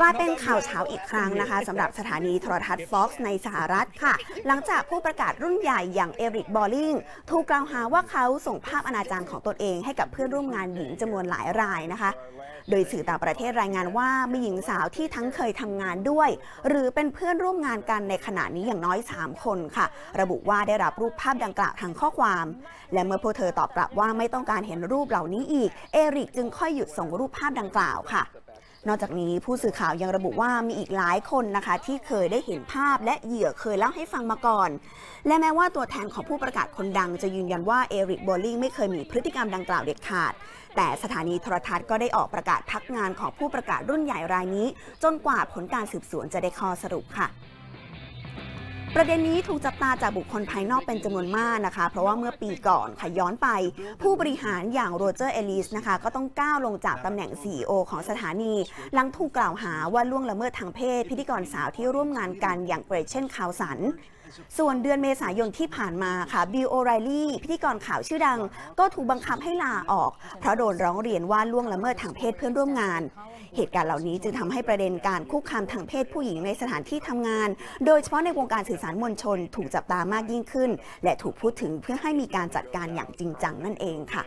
กลายเป็นข่าวเช้าอีกครั้งนะคะสำหรับสถานีโทรทัศน์ Fox ในสหรัฐค่ะ หลังจากผู้ประกาศรุ่นใหญ่อย่างเอริกบอลลิงถูกกล่าวหาว่าเขาส่งภาพอนาจารของตนเองให้กับเพื่อนร่วมงานหญิงจำนวนหลายรายนะคะ โดยสื่อต่างประเทศรายงานว่ามีหญิงสาวที่ทั้งเคยทำงานด้วย หรือเป็นเพื่อนร่วมงานกันในขณะนี้อย่างน้อย 3 คนค่ะ ระบุว่าได้รับรูปภาพดังกล่าวทางข้อความ และเมื่อพวกเธอตอบกลับว่าไม่ต้องการเห็นรูปเหล่านี้อีก เอริกจึงค่อยหยุดส่งรูปภาพดังกล่าวค่ะ นอกจากนี้ผู้สื่อข่าวยังระบุว่ามีอีกหลายคนนะคะ ที่เคยได้เห็นภาพและเหยื่อเคยเล่าให้ฟังมาก่อน และแม้ว่าตัวแทนของผู้ประกาศคนดังจะยืนยันว่าเอริกบอลลิงไม่เคยมีพฤติกรรมดังกล่าวเด็ดขาด แต่สถานีโทรทัศน์ก็ได้ออกประกาศพักงานของผู้ประกาศรุ่นใหญ่รายนี้ จนกว่าผลการสืบสวนจะได้ข้อสรุปค่ะ ประเด็นนี้ถูกจับตาจากบุคคลภายนอกเป็นจำนวนมากนะคะ เพราะว่าเมื่อปีก่อนค่ะย้อนไป ผู้บริหารอย่างโรเจอร์เอลิสนะคะ ก็ต้องก้าวลงจากตำแหน่ง CEO ของสถานี หลังถูกกล่าวหาว่าล่วงละเมิดทางเพศ พิธีกรสาวที่ร่วมงานกันอย่างเกรเช่นคาวสันส่วนเดือนเมษายนที่ผ่านมาค่ะบิลโอไรลี่พิธีกรข่าวชื่อดัง ก็ถูกบังคับให้ลาออก เพราะโดนร้องเรียนว่าล่วงละเมิดทางเพศเพื่อนร่วมงาน เหตุการณ์เหล่านี้จึงทำให้ประเด็นการคุกคามทางเพศผู้หญิงในสถานที่ทำงาน โดยเฉพาะในวงการสื่อสารมวลชนถูกจับตามากยิ่งขึ้น และถูกพูดถึงเพื่อให้มีการจัดการอย่างจริงจังนั่นเองค่ะ